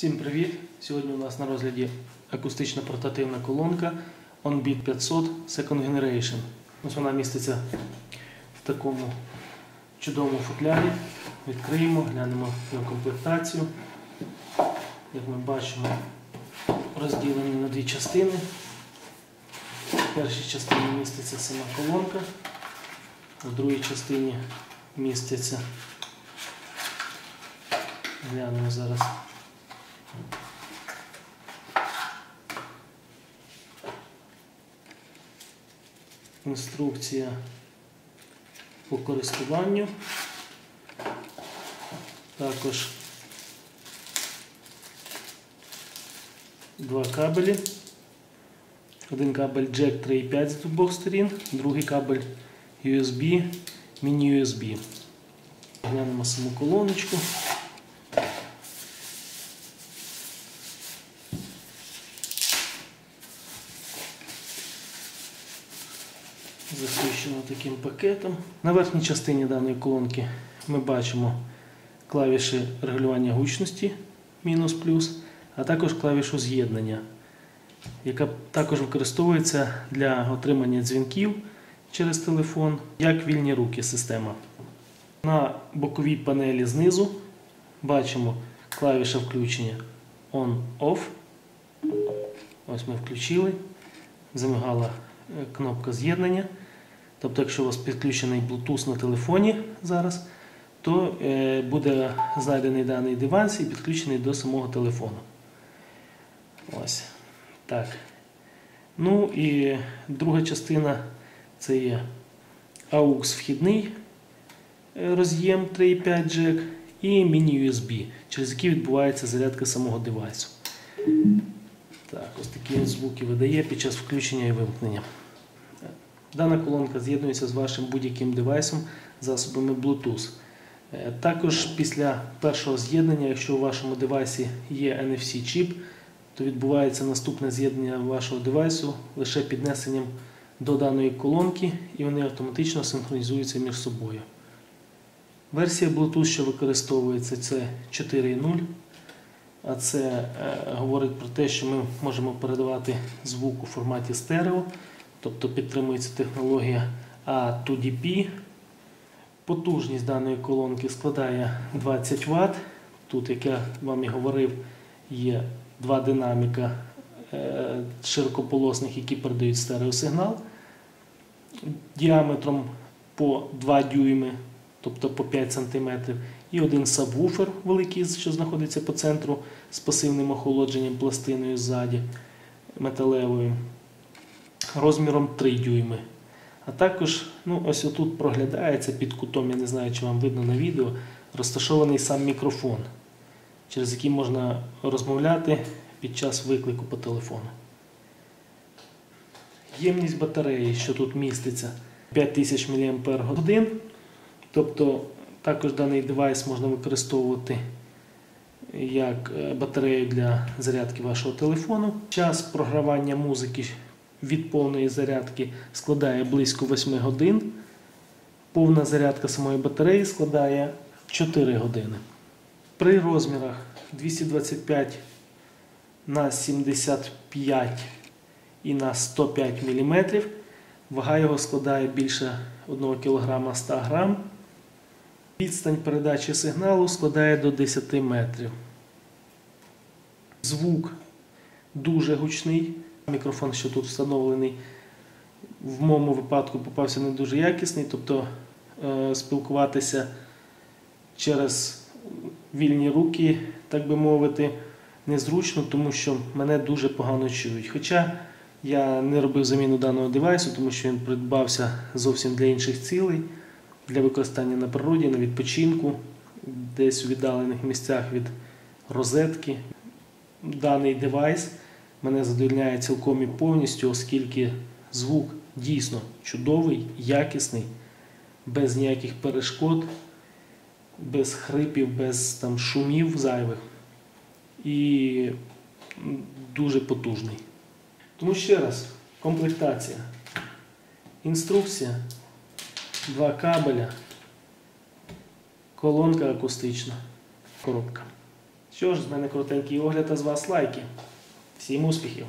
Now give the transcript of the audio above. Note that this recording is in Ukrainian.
Всім привіт! Сьогодні у нас на розгляді акустична портативна колонка OnBeat 500 Second Generation. Ось вона міститься в такому чудовому футлярі. Відкриємо, глянемо на комплектацію. Як ми бачимо, розділені на дві частини. В першій частині міститься сама колонка, в другій частині міститься. Глянемо зараз. Інструкція по користуванню. Також два кабелі. Один кабель Jack 3.5 з обох сторін, другий кабель USB, міні-USB. Глянемо саму колоночку. Захищено таким пакетом. На верхній частині даної колонки ми бачимо клавіші регулювання гучності мінус плюс, а також клавішу з'єднання, яка також використовується для отримання дзвінків через телефон, як вільні руки система. На боковій панелі знизу бачимо клавіша включення On-Off. Ось ми включили, замигала кнопка з'єднання. Тобто, якщо у вас підключений Bluetooth на телефоні зараз, то е, буде знайдений даний девайс і підключений до самого телефону. Ось. Так. Ну і друга частина це є AUX вхідний е, роз'єм 3.5 джек і міні-USB, через який відбувається зарядка самого девайсу. Так, ось такі звуки видає під час включення і вимкнення. Дана колонка з'єднується з вашим будь-яким девайсом засобами Bluetooth. Е, Також після першого з'єднання, якщо у вашому девайсі є NFC-чіп, то відбувається наступне з'єднання вашого девайсу лише піднесенням до даної колонки, і вони автоматично синхронізуються між собою. Версія Bluetooth, що використовується, це 4.0. А це е, говорить про те, що ми можемо передавати звук у форматі стерео, тобто підтримується технологія A2DP. Потужність даної колонки складає 20 Вт. Тут, як я вам і говорив, є два динаміка е, широкополосних, які передають стереосигнал діаметром по 2 дюйми, тобто по 5 см, і один сабвуфер великий, що знаходиться по центру з пасивним охолодженням пластиною ззаді металевою, розміром 3 дюйми. А також, ну, ось отут проглядається під кутом, я не знаю, чи вам видно на відео, розташований сам мікрофон, через який можна розмовляти під час виклику по телефону. Ємність батареї, що тут міститься, 5000 мАч. Тобто також даний девайс можна використовувати як е, батарею для зарядки вашого телефону. Час програвання музики від повної зарядки складає близько 8 годин. Повна зарядка самої батареї складає 4 години. При розмірах 225 на 75 і на 105 мм. Вага його складає більше 1 кг 100 г. Відстань передачі сигналу складає до 10 метрів. Звук дуже гучний. Мікрофон, що тут встановлений, в моєму випадку попався не дуже якісний, тобто е, спілкуватися через вільні руки, так би мовити, незручно, тому що мене дуже погано чують. Хоча я не робив заміну даного девайсу, тому що він придбався зовсім для інших цілей, для використання на природі, на відпочинку, десь у віддалених місцях від розетки. Даний девайс мене задовольняє цілком і повністю, оскільки звук дійсно чудовий, якісний, без ніяких перешкод, без хрипів, без там, шумів зайвих і дуже потужний. Тому ще раз, комплектація, інструкція, два кабеля, колонка акустична, коробка. Що ж, з мене коротенький огляд, а з вас лайки. Всім успіхів!